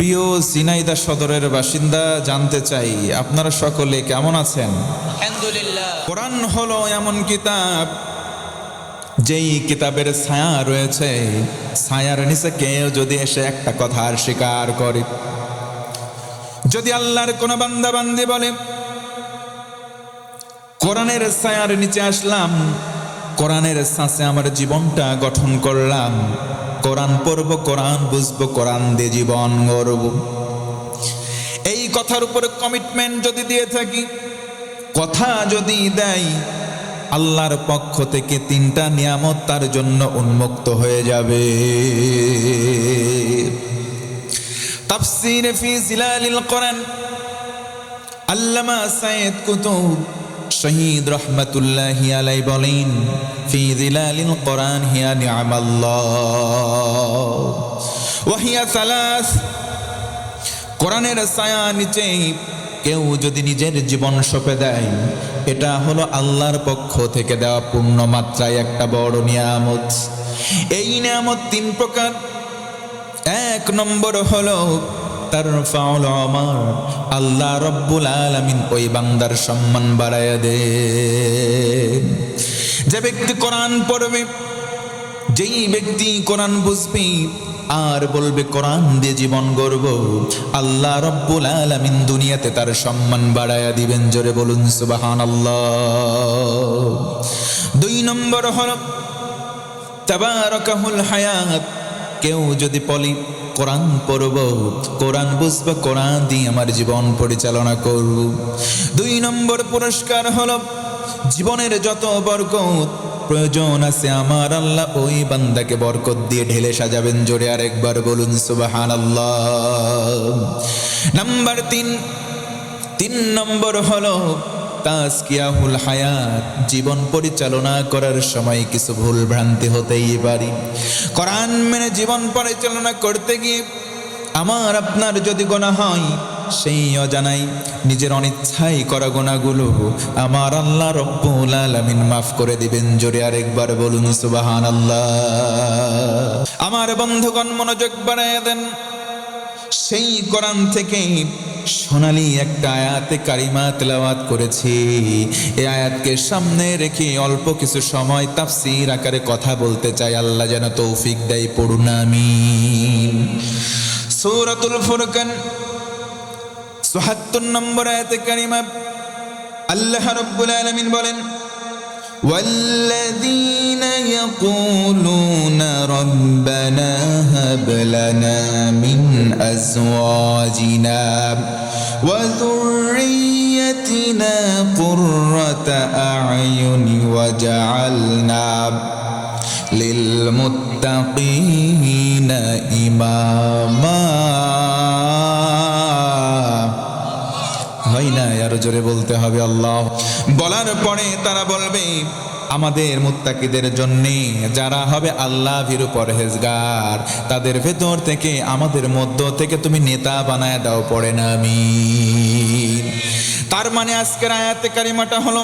প্রিয় সিনাইদা সদরের বাসিন্দা জানতে চাই আপনারা সকলে কেমন আছেন? কোরআন হলো এমন কিতাব যেই কিতাবের ছায়া রয়েছে ছায়ার নিচে কেউ যদি এসে একটা কথার স্বীকার করে। যদি আল্লাহর কোন বান্দা বান্দি বলে কোরআনের ছায়ার নিচে আসলাম কোরআনের সাঁচে আমার জীবনটা গঠন করলাম। কোরআন পড়ব, কোরআন বুঝব, কোরআন দিয়ে জীবন গড়ব। এই কথার উপরে কমিটমেন্ট যদি দিয়ে থাকি, কথা যদি দেয় আল্লাহর পক্ষ থেকে তিনটা নিয়ামত তার জন্য উন্মুক্ত হয়ে যাবে। তাফসির ফি জিলালিল কোরআন, আল্লামা সাইদ কুতুব শহীদ রহমতুল্লাহি আলাই বলেন, ফি জিলালিল কোরআন হিয়া নিয়ামাল্লাহ। ওয়াহিয়া সালাস, কোরআনের ছায়া নিচে কেউ যদি নিজের জীবন সঁপে দেয়, এটা হলো আল্লাহর পক্ষ থেকে দেওয়া পূর্ণ মাত্রায় একটা বড় নিয়ামত। এই নিয়ামত তিন প্রকার। এক নম্বর হলো তার ফাউল আমার। আল্লাহ রব্বুল আলামিন ওই বান্দার সম্মান বাড়ায় দে যে ব্যক্তি কোরআন পড়বে, যেই ব্যক্তি কোরআন বুঝবে, আর বলবে কোরআন দিয়ে জীবন গর্ব আল্লাহ রব্বুল আলামিন দুনিয়াতে তার সম্মান বাড়ায়া দিবেন। জোরে বলুন সুবাহান আল্লাহ দুই নম্বর হলো, তাবারাকাহুল হায়াত। কেউ যদি বলি কোরআন পড়ব, কোরআন বুঝব, কোরআন দিয়ে আমার জীবন পরিচালনা করব। দুই নম্বর পুরস্কার হলো, জীবনের যত বরকত প্রয়োজন আছে আমার আল্লাহ, ওই বান্দাকে বরকত দিয়ে ঢেলে সাজাবেন। জোরে আরেকবার বলুন সুবাহান আল্লাহ নাম্বার তিন তিন নম্বর হলো তাজকিয়াহুল হায়াত, জীবন পরিচালনা করার সময় কিছু ভুল ভ্রান্তি হতেই পারি। কোরআন মেনে জীবন পরিচালনা করতে গিয়ে আমার আপনার যদি গোনা হয়, সেই অজানাই নিজের অনিচ্ছাই করা গোনাগুলো আমার আল্লাহ রব্বুল আলামিন মাফ করে দিবেন। জোরে আরেকবার বলুন সুবাহান আল্লাহ আমার বন্ধুগণ মনোযোগ বাড়ায় দেন। সেই কোরআন থেকে সোনালি একটা আয়াতে কারিমা তেলাওয়াত করেছি। এই আয়াতকে সামনে রেখে অল্প কিছু সময় তাফসির আকারে কথা বলতে চাই। আল্লাহ যেন তৌফিক দেয়, পড়ুন আমি সৌরাতুল ফুরকান ৭৪ নম্বর আয়াতে কারিমা আল্লাহ রাব্বুল আলামিন বলেন والذين يقولون ربنا هب لنا من أزواجنا وذريتنا قرة أعين وجعلنا للمتقين إماما. আরও জোরে বলতে হবে, আল্লাহ। বলার পরে তারা বলবে, আমাদের মুত্তাকিদের জন্য যারা হবে আল্লাহ ভীরু পরহেজগার, তাদের ভেতর থেকে, আমাদের মধ্য থেকে তুমি নেতা বানায় দাও, পড়ে না আমি তার মানে আজকের আয়াতে কারিমাটা হলো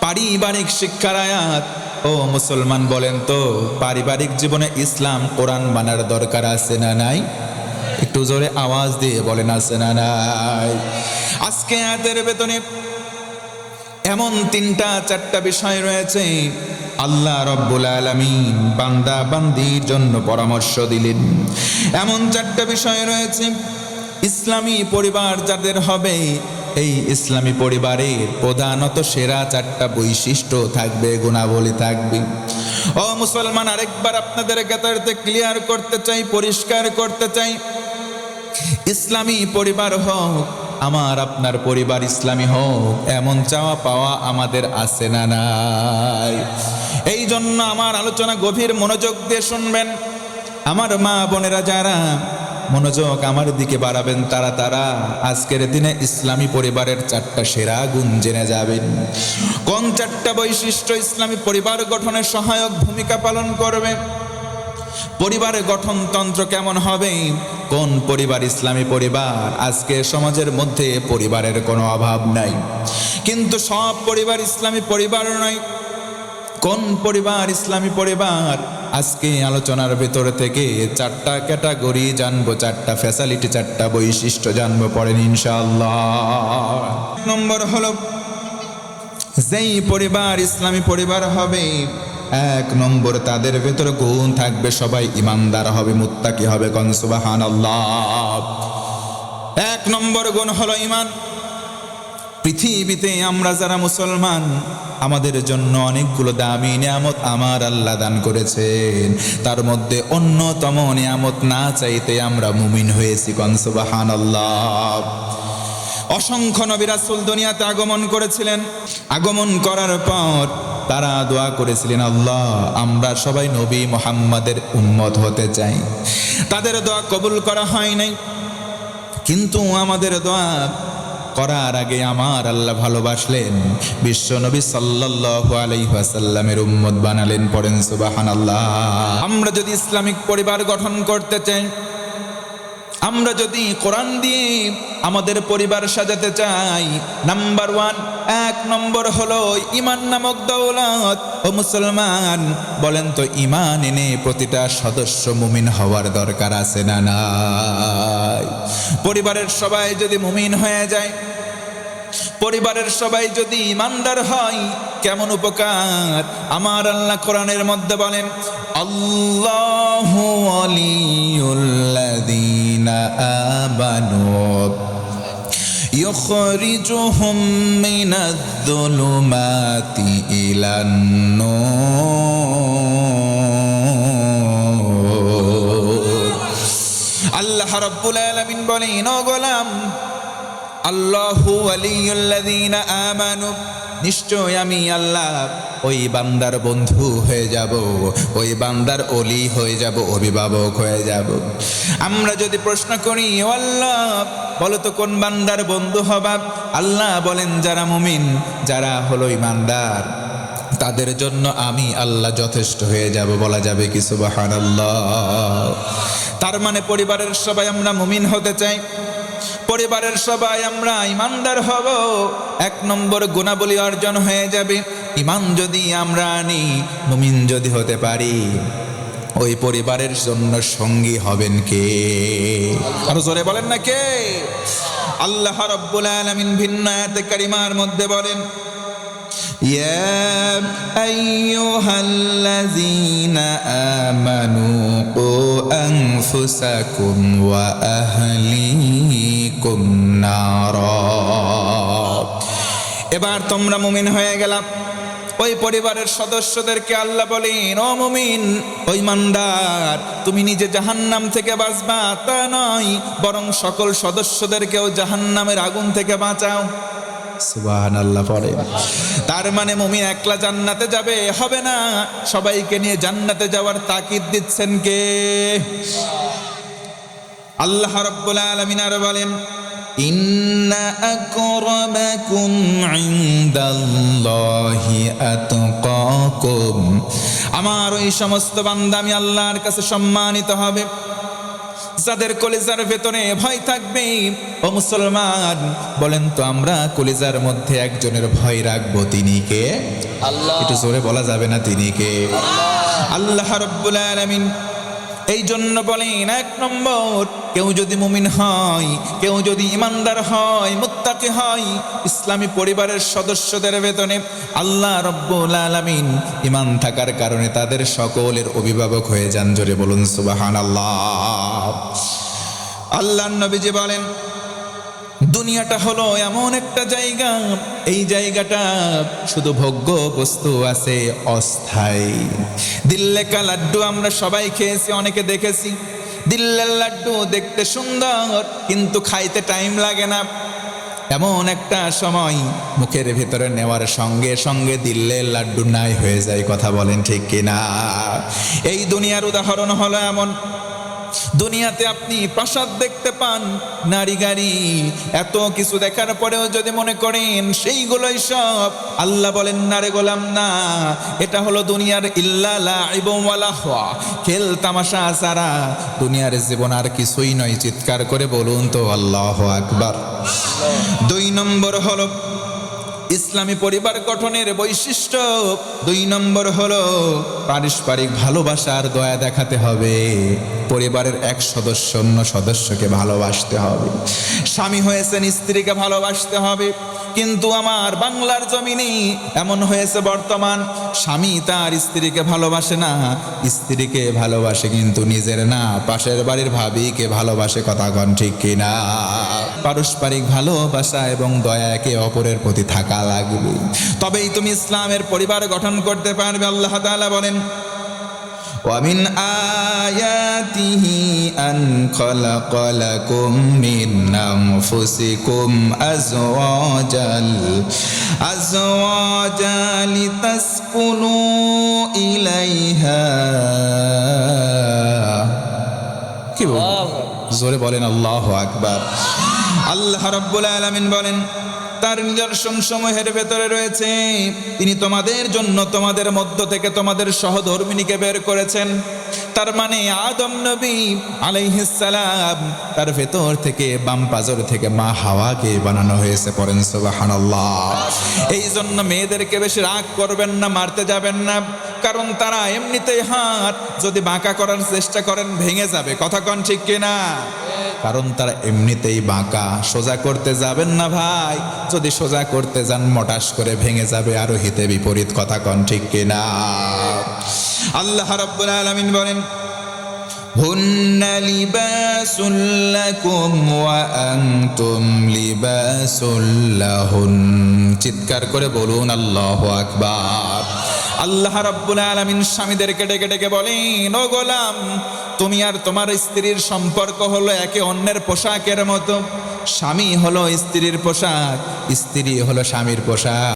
পারিবারিক শিক্ষার আয়াত। ও মুসলমান বলেন তো, পারিবারিক জীবনে ইসলাম কোরআন মানার দরকার আছে না নাই? একটু জোরে আওয়াজ দিয়ে বলেন, আছে না নাই? আজকে আয়াতের বেতনে এমন তিনটা, চারটা বিষয় রয়েছে। আল্লাহ রব্বুল আলামিন বান্দা বান্দির জন্য পরামর্শ দিলেন। এমন চারটা বিষয় রয়েছে। ইসলামী পরিবার যাদের হবে, এই ইসলামী পরিবারের প্রধানত সেরা চারটা বৈশিষ্ট্য থাকবে, গুণাবলী থাকবে। ও মুসলমান, আরেকবার আপনাদের জ্ঞাতার্থে ক্লিয়ার করতে চাই, পরিষ্কার করতে চাই। ইসলামী পরিবার হোক, আমার আপনার পরিবার ইসলামী হোক, এমন চাওয়া পাওয়া আমাদের আছে না নাই। এই জন্য আমার আলোচনা গভীর মনোযোগ দিয়ে শুনবেন। আমার মা বোনেরা যারা মনোযোগ আমার দিকে বাড়াবেন, তারা তারা আজকের দিনে ইসলামী পরিবারের চারটা সেরা গুণ জেনে যাবেন। কোন চারটা বৈশিষ্ট্য ইসলামী পরিবার গঠনে সহায়ক ভূমিকা পালন করবে? পরিবারের গঠনতন্ত্র কেমন হবে? কোন পরিবার ইসলামী পরিবার? আজকে সমাজের মধ্যে পরিবারের কোনো অভাব নাই। কিন্তু সব পরিবার ইসলামী পরিবার নয়। কোন পরিবার ইসলামী পরিবার? আজকে আলোচনার ভেতর থেকে চারটা ক্যাটাগরি জানব, চারটা ফ্যাসিলিটি, চারটা বৈশিষ্ট্য জানব পড়েন ইনশাল্লাহ নম্বর হলো, যেই পরিবার ইসলামী পরিবার হবে এক নম্বর, তাদের ভেতর গুণ থাকবে, সবাই ইমানদার হবে, মুত্তাকি হবে কনসুবাহান আল্লাহ এক নম্বর গুণ হলো ইমান পৃথিবীতে আমরা যারা মুসলমান, আমাদের জন্য অনেকগুলো দামি নিয়ামত আমার আল্লাহ দান করেছেন। তার মধ্যে অন্যতম নিয়ামত না চাইতে আমরা মুমিন হয়েছি কনসুবাহান আল্লাহ অসংখ্য নবী রাসূল দুনিয়াতে আগমন করেছিলেন। আগমন করার পর তারা দোয়া করেছিলেন, আল্লাহ, আমরা সবাই নবী মোহাম্মদের উম্মত হতে চাই। তাদের দোয়া কবুল করা হয় নাই। কিন্তু আমাদের দোয়া করার আগে আমার আল্লাহ ভালোবাসলেন, বিশ্ব নবী সাল্লাল্লাহু আলাইহি ওয়াসাল্লামের উম্মত বানালেন, পড়েন সুবহানাল্লাহ। আমরা যদি ইসলামিক পরিবার গঠন করতে চাই আমরা যদি কোরআন দিয়ে আমাদের পরিবার সাজাতে চাই, নাম্বার ওয়ান, এক নম্বর হলো ইমান নামক দৌলত। ও মুসলমান, বলেন তো ইমান এনে প্রতিটা সদস্য মুমিন হওয়ার দরকার আছে না নাই? পরিবারের সবাই যদি মুমিন হয়ে যায়, পরিবারের সবাই যদি ইমানদার হয়, কেমন উপকার? আমার আল্লাহ কোরআনের মধ্যে বলেন, আল্লাহু ওয়ালিয়ুল্লাযীনা আমানু يخرجهم من الظلمات إلى النور আল্লাহ রাব্বুল আলামিন বলেন ও গোলাম আল্লাহু আলিউল্লাযীনা আমানু নিশ্চয় আমি আল্লাহ ওই বান্দার বন্ধু হয়ে যাব, ওই বান্দার অলি হয়ে যাব, অভিভাবক হয়ে যাব। আমরা যদি প্রশ্ন করি আল্লাহ, বলো তো কোন বান্দার বন্ধু হবা? আল্লাহ বলেন, যারা মুমিন, যারা হলো ইমানদার, তাদের জন্য আমি আল্লাহ যথেষ্ট হয়ে যাব, বলা যাবে কি সুবহানাল্লাহ। তার মানে পরিবারের সবাই আমরা মুমিন হতে চাই। পরিবারের সবাই আমরা ইমানদার হব। এক নম্বর গুণাবলী অর্জন হয়ে যাবে। ইমান যদি আমরা আনি মুমিন যদি হতে পারি ওই পরিবারের জন্য সঙ্গী হবেন কে আরো জোরে বলেন না কে আল্লাহ রব্বুল আলামিন ভিন্ন আয়াতে কারিমার মধ্যে বলেন يا أيها الذين آمنوا قوا أنفسكم وأهليكم نارا এবার তোমরা মুমিন হয়ে গেলাম ওই পরিবারের সদস্যদেরকে আল্লাহ বলেন, ও মুমিন, ওই মান্দার তুমি নিজে জাহান্নাম থেকে বাঁচবা, তা নয়, বরং সকল সদস্যদেরকেও জাহান্নামের আগুন থেকে বাঁচাও। আল্লাহ তার মানে মুমিন একলা জান্নাতে যাবে, হবে না। সবাইকে নিয়ে জান্নাতে যাওয়ার তাকিদ দিচ্ছেন কে? আল্লাহ রাব্বুল আলামিন আর বলেন ইন্না আকরামাকুম ইনদাল্লাহি আতকাকুম আমার ওই সমস্ত বান্দা আমি আল্লাহর কাছে সম্মানিত হবে। যাদের কলিজার ভেতরে ভয় থাকবে ও মুসলমান বলেন তো আমরা কলিজার মধ্যে একজনের ভয় রাখব তিনি কে? আল্লাহ। একটু জোরে বলা যাবে না তিনি কে? আল্লাহ রব্বুল আলামিন এই জন্য বলেন, এক নম্বর, কেউ যদি মুমিন হয়, কেউ যদি ইমানদার হয়, মুত্তাকি হয়, ইসলামী পরিবারের সদস্যদের বেতনে আল্লাহ রব্বুল আলামিন ইমান থাকার কারণে তাদের সকলের অভিভাবক হয়ে যান। জোরে বলুন সুবাহান আল্লাহ আল্লাহ নবীজি বলেন দুনিয়াটা হলো এমন একটা জায়গা। এই জায়গাটা শুধু ভোগ্য বস্তু আছে, অস্থায়ী। দিল্লেকা লাড্ডু আমরা সবাই খেয়েছি, অনেকে দেখেছি। দিল্লের লাড্ডু দেখতে সুন্দর, কিন্তু খাইতে টাইম লাগে না। এমন একটা সময় মুখের ভিতরে নেওয়ার সঙ্গে সঙ্গে দিল্লের লাড্ডু নাই হয়ে যায়, কথা বলেন ঠিক কিনা? এই দুনিয়ার উদাহরণ হলো এমন দুনিয়াতে আপনি প্রাসাদ দেখতে পান, নারী গাড়ি। এত কিছু দেখার পরেও যদি মনে করেন সেইগুলোই সব, আল্লাহ বলেন, না রে গোলাম, না। এটা হলো দুনিয়ার ইল্লালা এবং ওয়ালাহওয়া খেল তামাশা সারা দুনিয়ার জীবন আর কিছুই নয়। চিৎকার করে বলুন তো, আল্লাহ আকবার। দুই নম্বর হলো ইসলামী পরিবার গঠনের বৈশিষ্ট্য। দুই নম্বর হলো, পারস্পরিক ভালোবাসা আর দয়া দেখাতে হবে। পরিবারের এক সদস্য অন্য সদস্যকে ভালোবাসতে হবে। স্বামী হয়েছেন, স্ত্রীকে ভালোবাসতে হবে। কিন্তু আমার বাংলার জমিনে এমন হয়েছে বর্তমান, স্বামী তার স্ত্রীকে ভালোবাসে না, স্ত্রীকে ভালোবাসে কিন্তু নিজের না। পাশের বাড়ির ভাবিকে ভালোবাসে কথা কন ঠিক কিনা? পারস্পরিক ভালোবাসা এবং দয়া একে অপরের প্রতি থাকা লাগবে তবেই তুমি ইসলামের পরিবার গঠন করতে পারবে আল্লাহ তাআলা বলেন ومن آياته أن خلق لكم من أنفسكم أزواجا أزواجا لتسكنوا إليها কি বলবো জোরে বলেন আল্লাহ আকবার আল্লাহ রাব্বুল আলামিন বলেন তার নিদর্শন সমূহের ভেতরে রয়েছে। তিনি তোমাদের জন্য তোমাদের মধ্য থেকে তোমাদের সহধর্মিনীকে বের করেছেন। তার মানে আদম নবী আলাইহিস সালাম তার ভেতর থেকে বাম পাজর থেকে মা হাওয়াকে বানানো হয়েছে পরেন সুবহানাল্লাহ। এই জন্য মেয়েদেরকে বেশি রাগ করবেন না, মারতে যাবেন না। কারণ তারা এমনিতেই হাত যদি বাঁকা করার চেষ্টা করেন, ভেঙে যাবে। কথা কন ঠিক কিনা? কারণ তারা এমনিতেই বাঁকা সোজা করতে যাবেন না ভাই যদি সোজা করতে যান মটাস করে ভেঙে যাবে আরো হিতে বিপরীত কথা কন ঠিক কিনা আল্লাহ রাব্বুল আলামিন বলেন هن لباس لكم وأنتم لباس لهن চিৎকার করে বলুন আল্লাহ আকবার আল্লাহ রাব্বুল আলামিন স্বামীদেরকে ডেকে ডেকে বলেন, ও গোলাম, তুমি আর তোমার স্ত্রীর সম্পর্ক হলো একে অন্যের পোশাকের মতো। স্বামী হলো স্ত্রীর পোশাক, স্ত্রী হলো স্বামীর পোশাক।